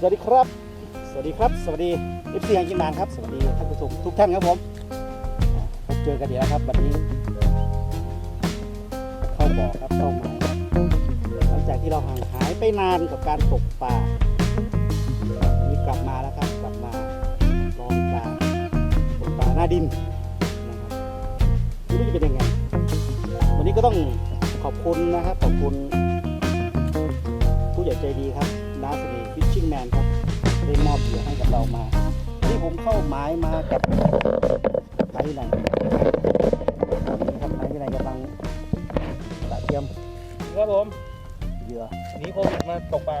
สวัสดีครับ สวัสดีครับ สวัสดีเอฟซีฮังกินนานครับ สวัสดีท่านผู้ชมทุกท่านครับผมพบเจอกันอีกแล้วครับวันนี้เข้าบ่อครับเข้าหมายหลังจากที่เราห่างหายไปนานกับการตกปลาวันนี้กลับมาแล้วครับ กลับมาลองปลาตกปลาหน้าดินนะครับไม่รู้จะเป็นยังไง วันนี้ก็ต้องขอบคุณนะครับ ขอบคุณ ผู้ใหญ่ใจดีครับน้าเสน่ห์ฟิชชิ่ง แมนครับได้มอบเหยื่อให้กับเรามาวันนี้ผมเข้าหมายมากับนายวินัยครับนายวินัยกำลังตะเตรียมครับผมเหยื่อหนีโควิดมาตกปลา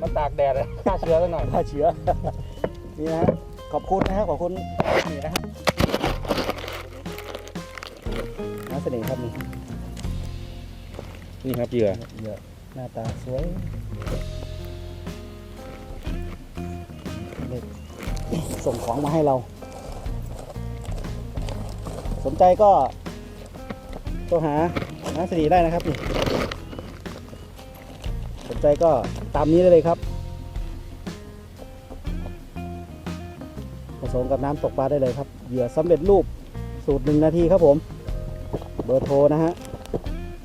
มาตากแดดเลยฆ่าเชื้อซะหน่อยฆ่าเชื้อนี่นะฮะขอบคุณนะครับขอบคุณนี่นะครับน้าเสน่ห์ครับนี่นี่ครับเหยื่อเหยื่อ หน้าตาสวยส่งของมาให้เรา สนใจก็โทรหาน้าสน่ห์ได้นะครับนี่สนใจก็ตามนี้ได้เลยครับ ผสมกับน้ำตกปลาได้เลยครับ เหยื่อสำเร็จรูปสูตรหนึ่งนาทีครับผม เบอร์โทรนะฮะ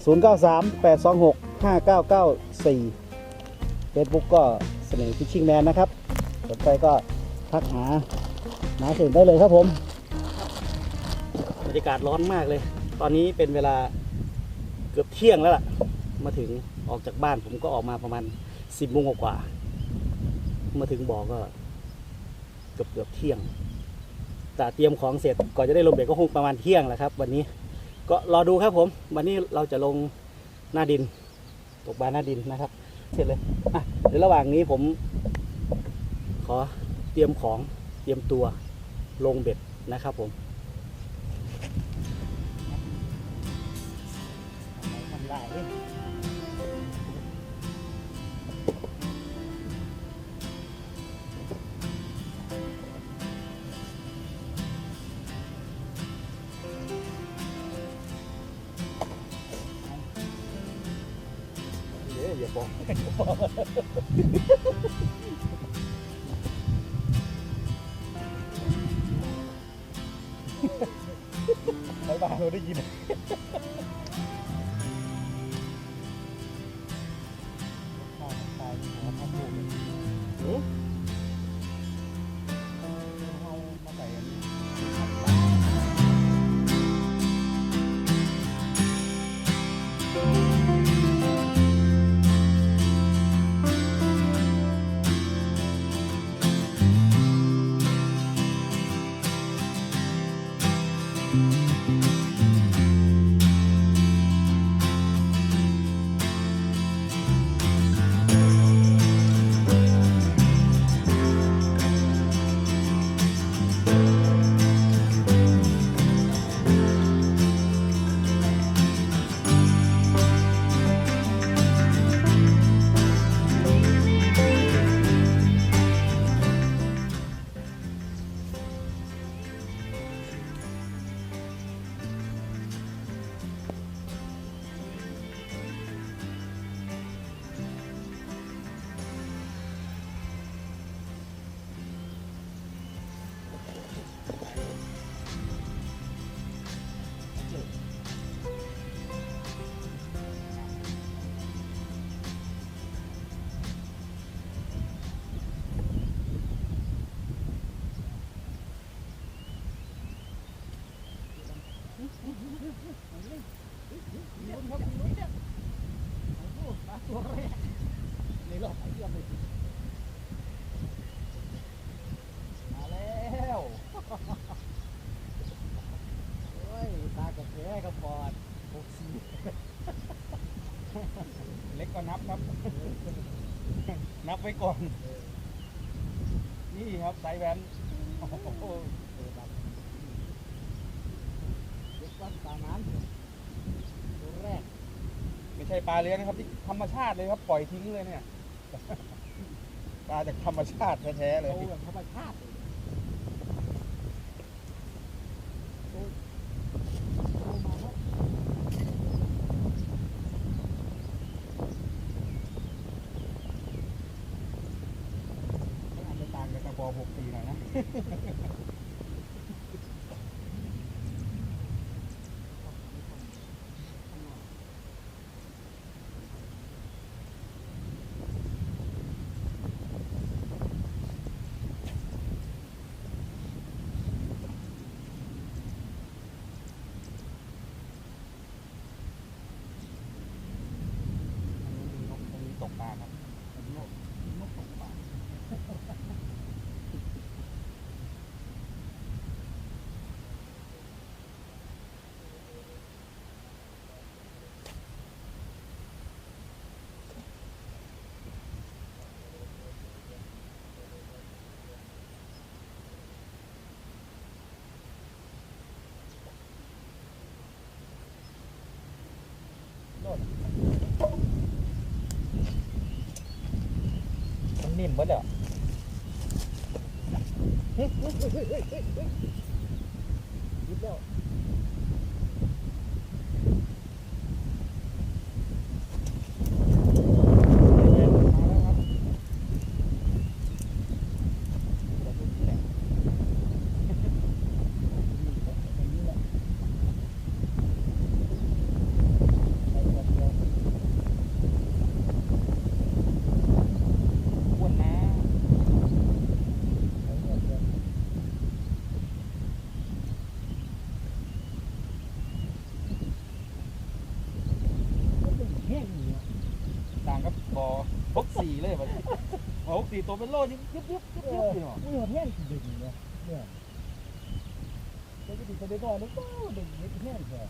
093 826 5994 Facebook ก็เสน่ห์ฟิชชิ่งแมนนะครับสนใจก็ทักหาน้าเสนได้เลยครับผมบรรยากาศร้อนมากเลย ตอนนี้เป็นเวลาเกือบเที่ยงแล้วล่ะ มาถึงออกจากบ้านผมก็ออกมาประมาณ10โมงกว่า มาถึงบ่อก็เกือบเกือบเที่ยง แต่เตรียมของเสร็จก่อนจะได้ลงเบ็ดก็คงประมาณเที่ยงแหละครับ วันนี้ก็รอดูครับผม วันนี้เราจะลงหน้าดิน ตกบาหน้าดินนะครับ เสร็จเลยอะเดี๋ยวระหว่างนี้ผมขอเตรียมของเตรียมตัวลงเบ็ดนะครับผม ในับครับ นับไว้ก่อน นี่ครับไซส์แวนโอ้โหเด็กวัดตาน้ำตัวแรก ไม่ใช่ปลาเลี้ยงนะครับ ที่ธรรมชาติเลยครับ ปล่อยทิ้งเลยเนี่ย ปลาจากธรรมชาติแท้ๆเลย ธรรมชาติ มันนิ่มหมดแล้วเฮ้ยเฮ้ยเฮ้ยเฮ้ยเฮ้ยเฮ้ยยิบแล้ว สี่ตัวเป็นโลยิ่ยุบยุบยุบยุบอยู่เนาะมันแห้งจริงๆเนี่ยเนี่ยเดี๋ยวจะติดไปก่อนแล้วก็เด็กเล็กแห้งแค่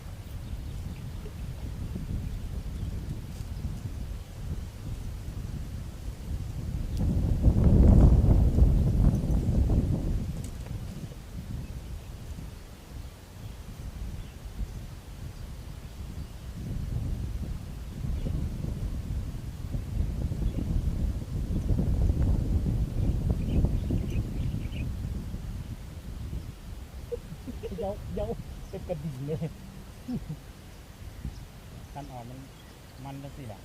เยาเยาเป็นกระดิ่งเลยคันอ่อนมันมันจังสิล่ะ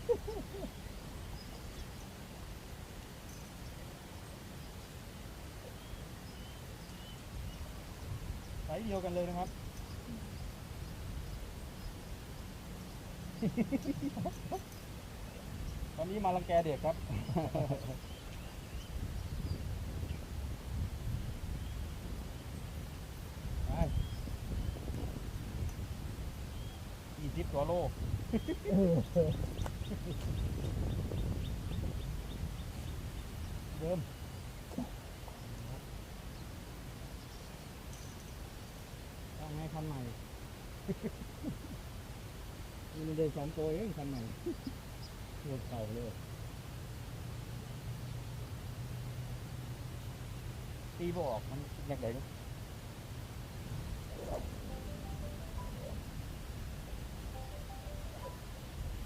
ไซส์เดียวกันเลยนะครับตอนนี้มาลังแกเด็กครับ ไปยี่สิบ ตัวโลเดิมว่าไงคันใหม่มันได้สองตัวเองคันใหม่ตัวเก่าเลยตีบอกมันอยากไห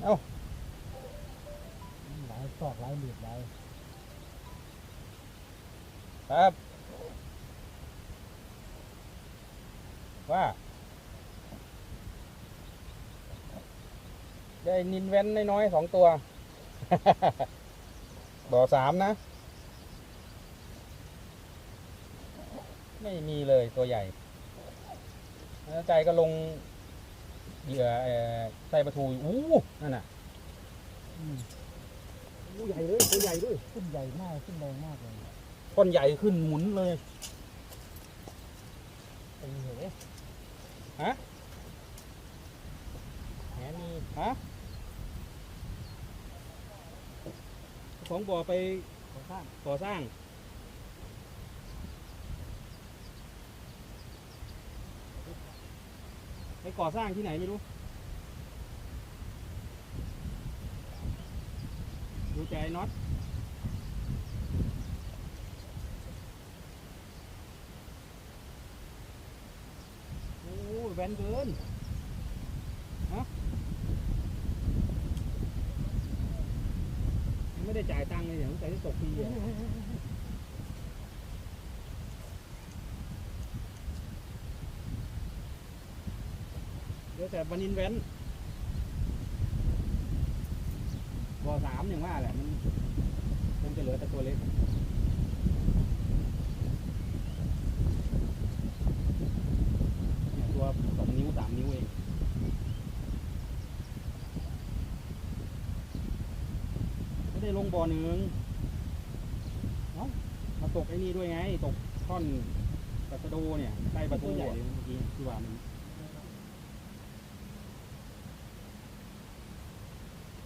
นลูกหลายตอกหลายเหลือบหลายครับ ว่า ได้นินแว้นน้อยๆสองตัว บ่อสามนะ ไม่มีเลยตัวใหญ่แล้วใจก็ลง เหยื่อเอ่อไส้ปลาทูอยู่อู้นั่นน่ะตัวใหญ่เลยตัวใหญ่ด้วยขึ้นใหญ่มากขึ้นแรงมากเลยก้อนใหญ่ขึ้นหมุนเลย เป็นเหวฮะ แหมีฮะของบ่อไปก่อสร้างก่อสร้าง ไปก่อสร้างที่ไหนไม่รู้ดูใจน็อตโอ้แวนเกินฮะไม่ได้จ่ายตังค์เลยเนี่ยสงสัยจะตกทีอะ แต่บันอินเว้นบ่อสามอย่างว่าแหละมันคงจะเหลือแต่ตัวเล็กตัวสองนิ้วสามนิ้วเองไม่ได้ลงบ่อหนึ่งเนาะมาตกไอ้นี่ด้วยไง ตกท่อนกระโดเนี่ยใต้ประตูใหญ่เมื่อกี้ที่ว่ามัน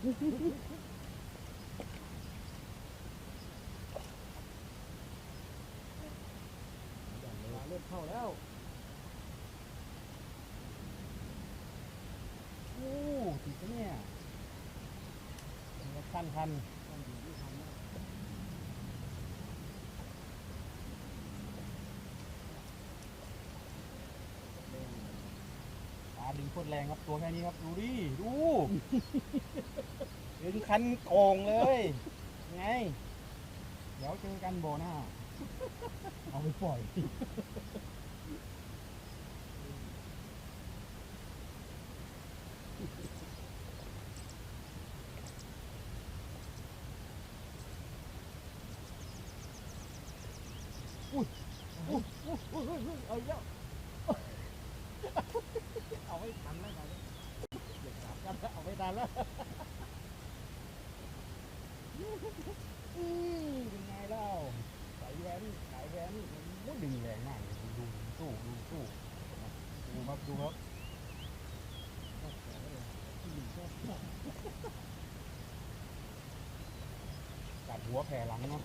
เริ่มเข้าแล้ว โอ้ติดเนี่ยรถขั้นคันปลาดึงโค ตรแรงครับตัวแค่นี้ครับ ดูดิดูถึงคันโกงเลย ไง เดี๋ยวเจอกันโบหน้า เอาไปปล่อย เอาอีกแล้วเอาไม่ทันแล้วเอาเดี๋ยวกลับกันแล้วเอาไม่ทันแล้วอืมเป็นไงเล่าสายแว้นสายแว้นโอ้ยดึงแรงมากเลยดูดูสู้ดูสู้ดูครับดูครับกัด หัวแผ่หลังเนาะ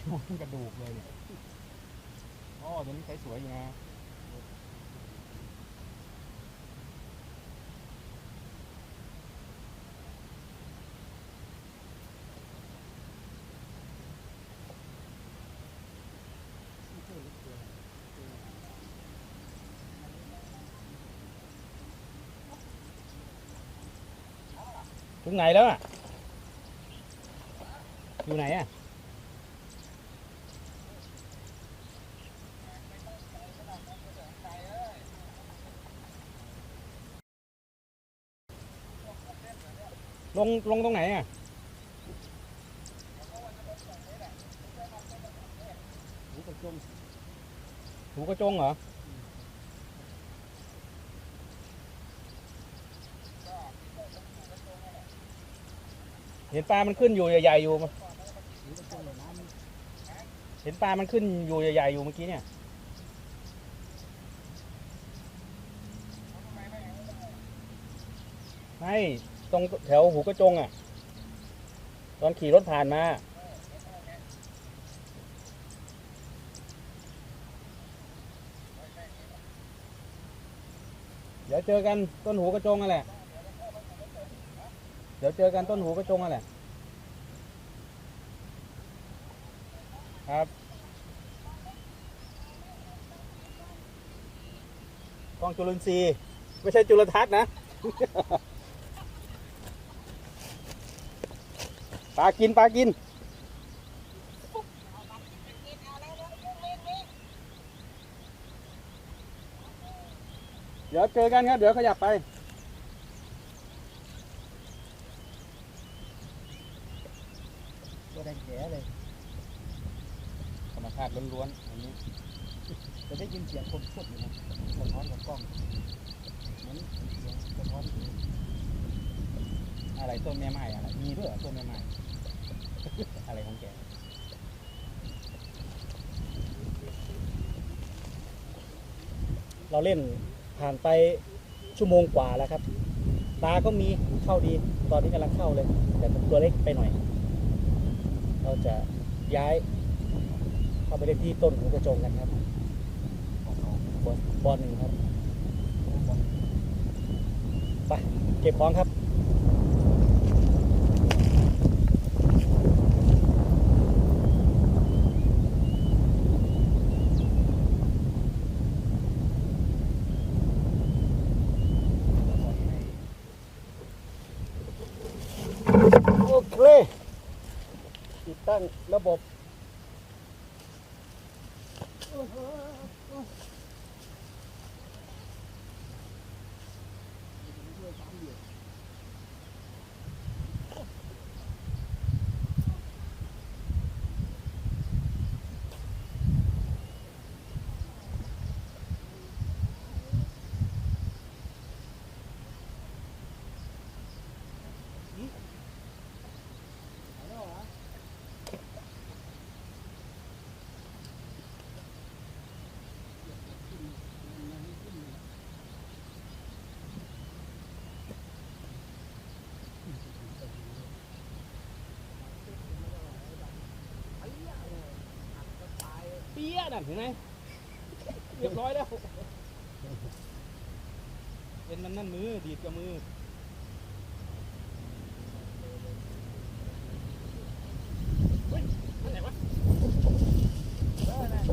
ช่วงกระดูกเลยเนี่ยอ๋อตัวนี้ใช้สวยอยู่นะถึงไหนแล้วอะ อยู่ไหนอะลงลงตรงไหนอะหูกระจงหูกระจงเหรอเห็นปลามันขึ้นอยู่ใหญ่ๆอยู่ หูกระจงเนี่ยน้ำมัน เห็นปลามันขึ้นอยู่ใหญ่ๆอยู่เมื่อกี้เนี่ยไม่ตรงแถวหูกระจงอะ ตอนขี่รถผ่านมา เดี๋ยวเจอกันต้นหูกระจงนั่นแหละ เดี๋ยวเจอกันต้นหูกระจงนั่นแหละ ครับกล้องจุลินทรีย์ไม่ใช่จุลทรรศน์นะปลากินปลากินเดี๋ยวเจอกันครับ เดี๋ยวขยับไป ตัวแดงแก่เลย ธรรม ชาติล้วนๆอันนี้จะได้ยินเสียงคนพูดอยู่นะสะท้อนกับกล้องเหมือนเสียงสะท้อนอะไรต้นแม่ไม้อะไรมีด้วยเหรอต้นแม่ไม้อะไรของแกเราเล่นผ่านไปชั่วโมงกว่าแล้วครับปลาก็มีเข้าดี ตอนนี้กำลังเข้าเลย แต่ตัวเล็กไปหน่อย เราจะย้าย เข้าไปเล่นที่ต้นหูกระจงกันครับบอลบอลหนึ่งครับไปเก็บของครับโอเคติดตั้งระบบ Uh -huh. Uh -huh. นั่นเห็นไหมเรียบร้อยแล้ว เป็นมันนั่นมือ ดีดกับมือเฮ้ยอันไหนวะเออนั่น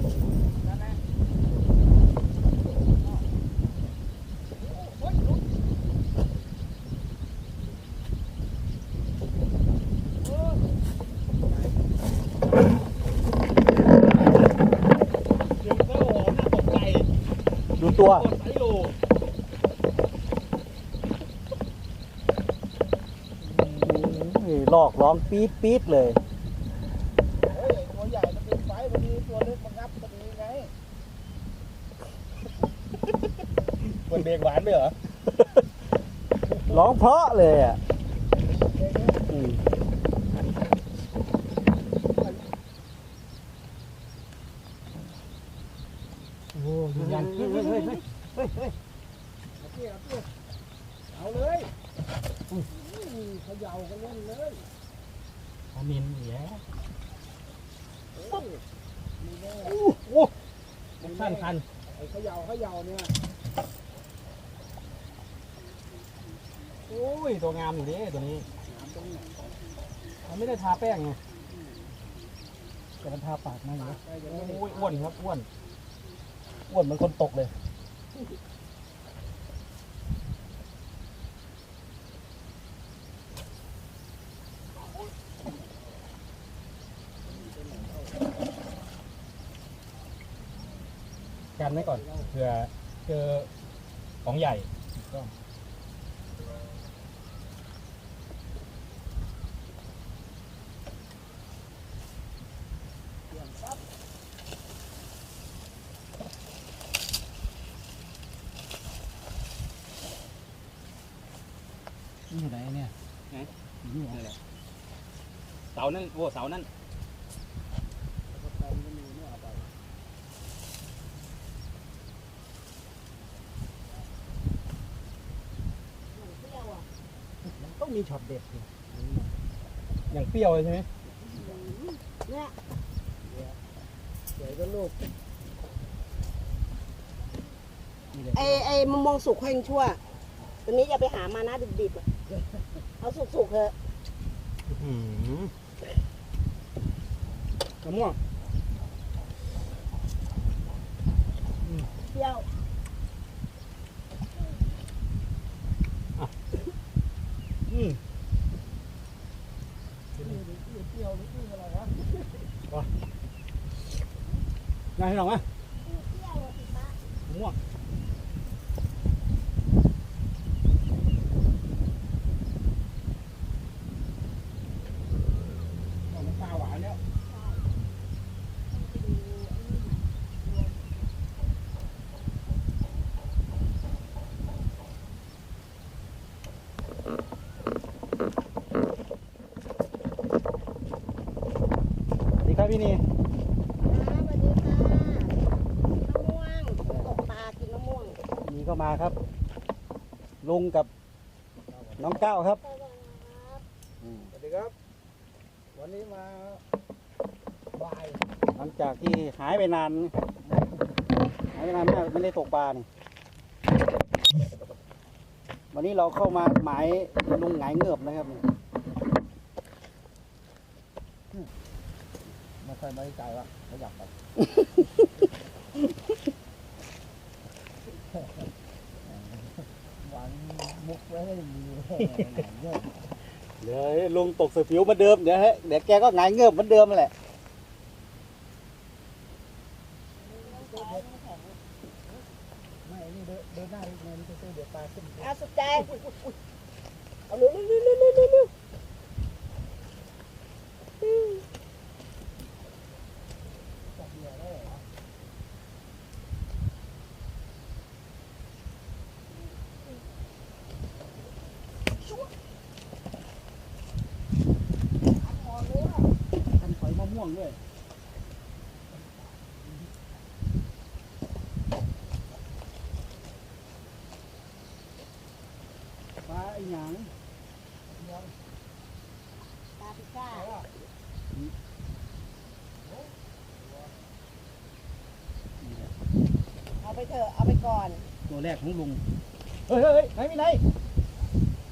นั่นแหละอ้าวโอ้ยลุกโอ้ยเดี๋ยวก็โอ้โหน่าตกใจ ดู ตัวกดไซโลนี่ลอกร้องปี๊ดปี๊ดเลยเฮ้ยตัวใหญ่มันเป็นไฟมันมีตัวเล็กมางับมันมีไงเหมือนเบรกหวานไปเหรอ ร้องเพราะเลยอะ โอ้ยยืนยันเฮ้ยเฮ้ยเฮ้ยเฮ้ยเฮ้ยเอาเตี้ยเอาเลยเขย่ากันเล่นเลยเอามียนเหนียเฮ้ยมีแน่โอ้โหมันสั้นคันไอ้เขย่าเขย่าเนี่ยโอ้ยตัวงามอยู่ดิตัวนี้มันไม่ได้ทาแป้งไงแต่มันทาปากมาอยู่นะใกล้จะโอ้ยอ้วนครับอ้วน อ้วนเหมือนคนตกเลย กันไว้ก่อนเผื่อเจอของใหญ่ นี่อยู่ไหนเนี่ย ไหน อยู่นี่เหรอ นั่นแหละเสานั่นโอ้เสานั่นใครมันมีเนี่ยเอาไปมันต้องมีช็อตเด็ดสิอย่างเปรี้ยวเลยใช่ไหมเนี่ยเดี๋ยวก็ลูกนี่เลยไอไอมะม่วงสุกค่อยยังชั่วตัวนี้อย่าไปหามานะดิบๆอะเอาสุกๆเถอะ มะม่วงเปรี้ยวอืมเปรี้ยวหรือเปรี้ยวอะไรวะนายให้ลองไหม เปรี้ยวอะสิป้ามะม่วง เอาน้ำปลาหวานแล้ว สวัสดีครับพี่นี อ่าสวัสดีค่ะมะม่วงตกปลากินมะม่วง นีก็มาครับ ลุ งกับน้องก้าวครับสวัสดีครับอืมสวัสดีครับ วันนี้มาบ่ายหลังจากที่หายไปนานหายไปนานมากไม่ได้ตกปลานี่วันนี้เราเข้ามาหมายลุงหงายเงือบนะครับนี่ไม่ค่อยไม่ใจวะไม่อยากไปวางมุกไว้ให้ดี เนี่ยเดี๋ยวลุงตกเสือผิวเหมาเดิมเดี๋ยวฮะเดี๋ยวแกก็หงายเงือบเหมือนเดิมแหละ ไม่นี่เดินเดินหน้าอีกเงินจะเดี๋ยวปลาขึ้น เอาสุดใจเอาเร็วเร็วเร็วเร็วเร็วเร็วอืม จับเหยื่อได้เหรอ ทำฝ อยมะม่วงด้วยปลาไอ้หยังปลาพิก้าไปเถอะ เอาไปก่อน ตัวแรกของลุงเฮ้ยเฮ้ยเฮ้ยไหนมีไหน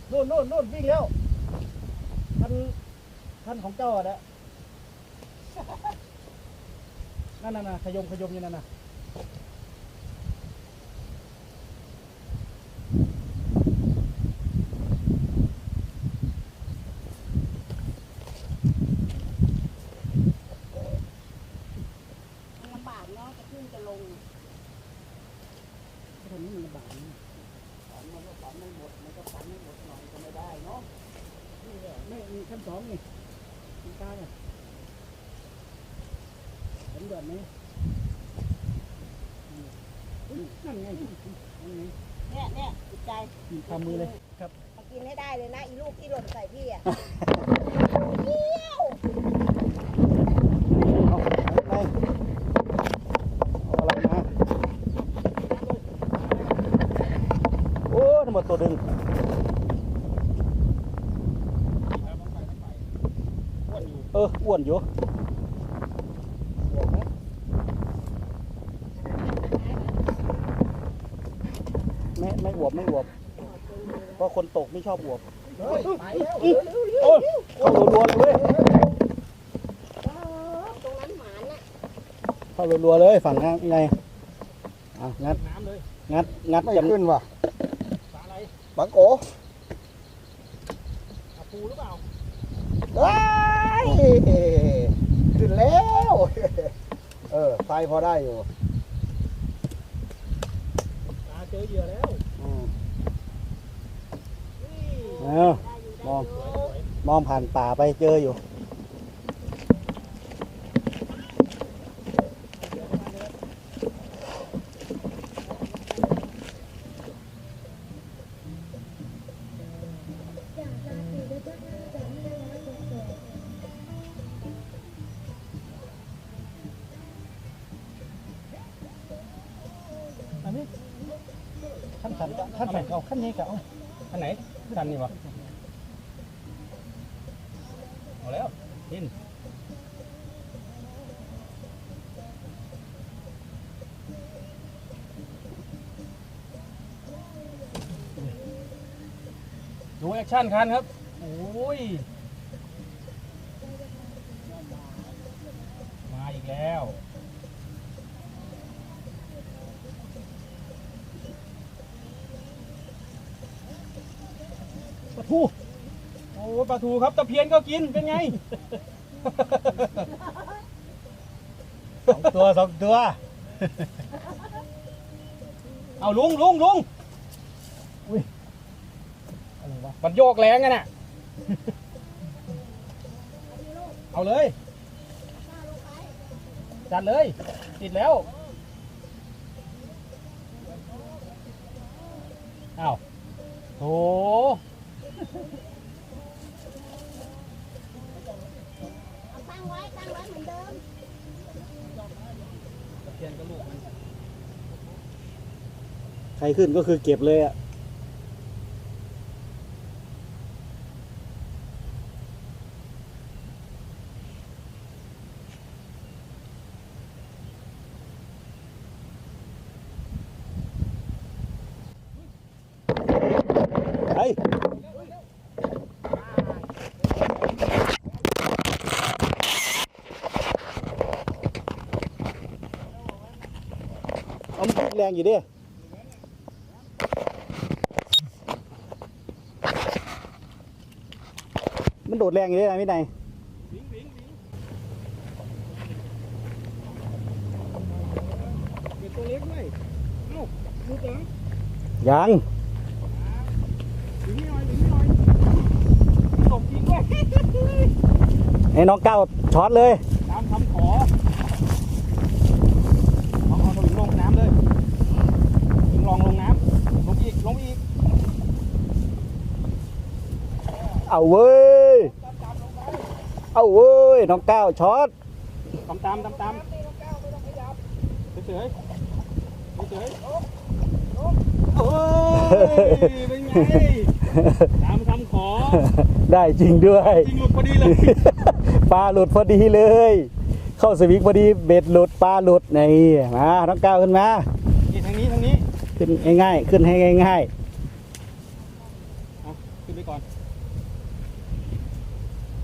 โน่นโน่นโน่นวิ่งแล้วท่านท่านของเจ้าอะนะ นั่นน่ะนะขยมขยมอยู่นั่นน่ะมันลำบากเนาะจะขึ้นจะลงตอนนี้มันลำบากนะฝันมันก็ฝันไม่หมด มันก็ฝันไม่หมดหน่อยก็ไม่ได้เนาะนี่แหละไม่มีขั้นสองนี่มีกลางอะเห็น แบบนี้อืมอุ๊ยนั่นไงนั่นไงเนี่ยเนี่ยจิตใจมีทำมือเลยครับมากินให้ได้เลยนะอีลูกที่หล่นใส่พี่อะเยี่ยวเอาไหนเอาอะไรมาโอ้ทั้งหมดตัวดึงเอออ้วนอยู่ไม่ไม่ อวบไม่อวบเพราะคนตกไม่ชอบอวบเฮ้ยไปแล้วโอ้ยเข้ารัวๆเลยเว้ยตรงนั้นหมานน่ะเข้ารัวๆเลยฝั่งข้างไงอะงัดน้ำเลยงัดงัดไม่จำขึ้นว่ะปลาอะไรบังโกปลาปูหรือเปล่าว้ายขึ้นแล้ว เออไฟพอได้อยู่ปลาเจอเหยื่อแล้ว อืม นี่ เออมองมองผ่านป่าไปเจออยู่ ดูแอคชั่นคันครับ โอ้ย มาอีกแล้ว ปลาทู โอ้ปลาทูครับ ตะเพียนก็กิน เป็นไง สองตัวสองตัว เอาลุงลุงลุง อะไรวะ มันโยกแรงกันน่ะ เอาเลย จัดเลย ติดแล้ว อ้าวโถเอาตั้งไว้ ตั้งไว้เหมือนเดิมตะเพียนก็ลูกมัน ใครขึ้นก็คือเก็บเลยอะ รงอยู่ดิมันโดดแรงอยู่ด้วยนะพี่นายวิ่งวิ่งวิ่งเป็นตัวเล็กด้วยเอ้าลูกเหรอยังวิ่งไม่หน่อยวิ่งไม่หน่อยตกจริงด้วยให้น้องก้าวช็อตเลย ตามคำขอเอาเอาสวิงลงน้ำเลยสวิง ลองลงน้ำลงอีกลงอีกเอาเว้ยเอาเว้ยน้องก้าวช็อตตามตามตามตามเฉยๆเฉยๆโอ้ยเป็นไงตามคำขอ ได้จริงด้วยจริงหลุดพอดีเลยปลาหลุดพอดีเลย เข้าสวิงพอดีเบ็ดหลุดปลาหลุดนี่มาน้องก้าวขึ้นมานี่ทางนี้ ขึ้นง่ายๆ ขึ้นให้ง่ายเอาขึ้นไปก่อนๆ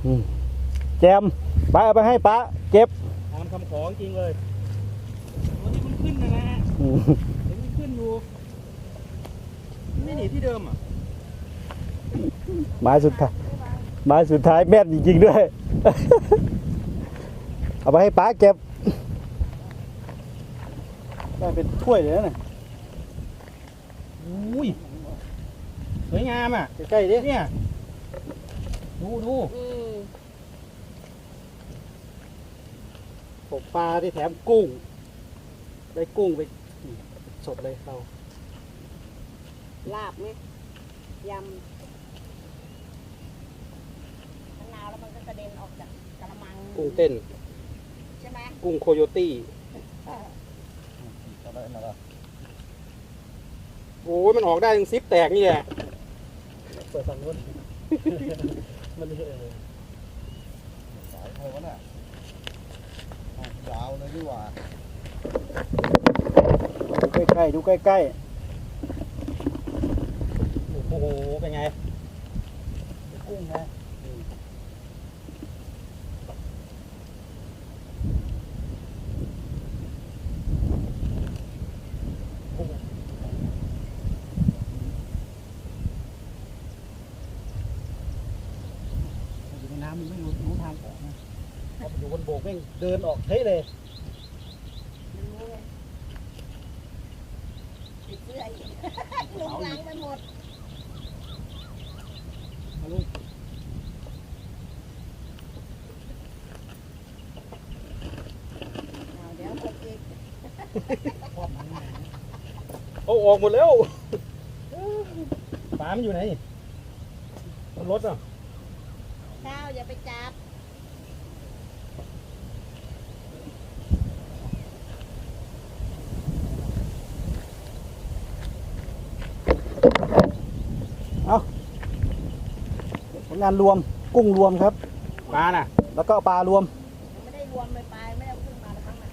อืมแจมไปเอาไปให้ป้าเก็บตามคำขอจริงเลยตัวนี้มันขึ้นนะนะอืมเห็นมันขึ้นอยู่มันไม่หนีที่เดิมอะไม้สุดท้ายไม้สุดท้ายแม่นจริงๆด้วย เอาไปให้ป้าเก็บได้เป็นถ้วยเลยนะ อุ้ยสวยงามอะใกล้ๆดิเนี่ยดูดูอืมตกปลาที่แถมกุ้ง ได้กุ้งไปอืมสดเลยเราลาบไหมยำมะนาวแล้วมันก็กระเด็นออกจากกระมังกุ้งเต้น ใช่ไหมกุ้งโคโยตี้ โอ้ยมันออกได้ถึงซิปแตกนี่แหละเปิดฝั่งนู้นมันเออสายใครวะน่ะอ้าวยาวเลยดีกว่าดูใกล้ๆดูใกล้โอ้โหเป็นไงๆกุ้งนะอยู่ในน้ำมันไม่รู้รู้ทางออกนะพอไปอยู่บนโบกแม่ง เดินออกเท่เลยมันรู้ไงติดเสื้ออีกลุงล้างไปหมดมาลูกเอาเดี๋ยวหกอีกเอาออกหมดแล้วปลามันอยู่ไหนบนรถอะ ข้าวอย่าไปจับ งานรวมกุ้งรวมครับ ปลาน่ะ แล้วก็ปลารวม ไม่ได้รวมไปไปไม่ได้เอาขึ้นมาแล้วทั้งนั้น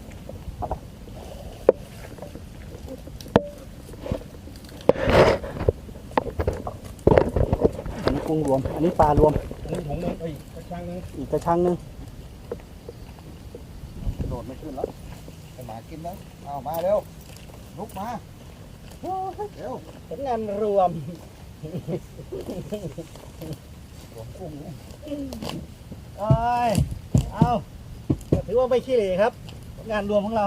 อันนี้กุ้งรวม อันนี้ปลารวมอันนี้ถุงนึงเอ้ยกระชังนึงอีกกระชังหนึงโดดไม่ขึ้นแล้วให้หมากินนะเอามาเร็ว ลุกมา เร็ว ผลงานรวม หลวงกุ้งเอ้ยเอาถือว่าไม่ขี้เหร่ครับ งานรวมของเรา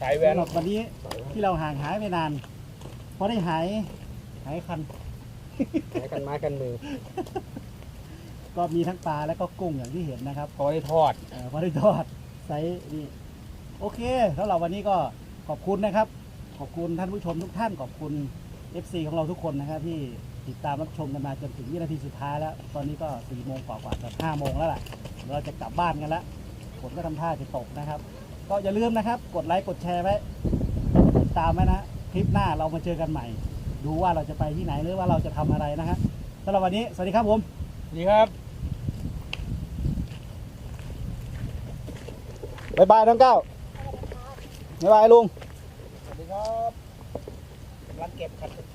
สายแวนสำหรับวันนี้ที่เราห่างหายไปนานเพราะได้หายหายคันสายกันไม้กันมือ ก็มีทั้งปลาและก็กุ้งอย่างที่เห็นนะครับพอได้ทอดพอได้ทอดไซส์นี่โอเคสำหรับวันนี้ก็ขอบคุณนะครับ ขอบคุณท่านผู้ชมทุกท่านขอบคุณ FC ของเราทุกคนนะครับที่ ติดตามรับชมกันมาจนถึงวินาทีสุดท้ายแล้ว ตอนนี้ก็4โมงกว่าๆกับ5โมงแล้วล่ะเดี๋ยวเราจะกลับบ้านกันแล้วฝนก็ทำท่าจะตกนะครับ ก็อย่าลืมนะครับ กดไลค์กดแชร์ไว้ติดตามไว้นะคลิปหน้าเรามาเจอกันใหม่ ดูว่าเราจะไปที่ไหนหรือว่าเราจะทำอะไรนะฮะสำหรับวันนี้สวัสดีครับผมดีครับบ๊ายบายน้องเก้าบ๊ายบายลุง สวัสดีครับกำลังเก็บขัด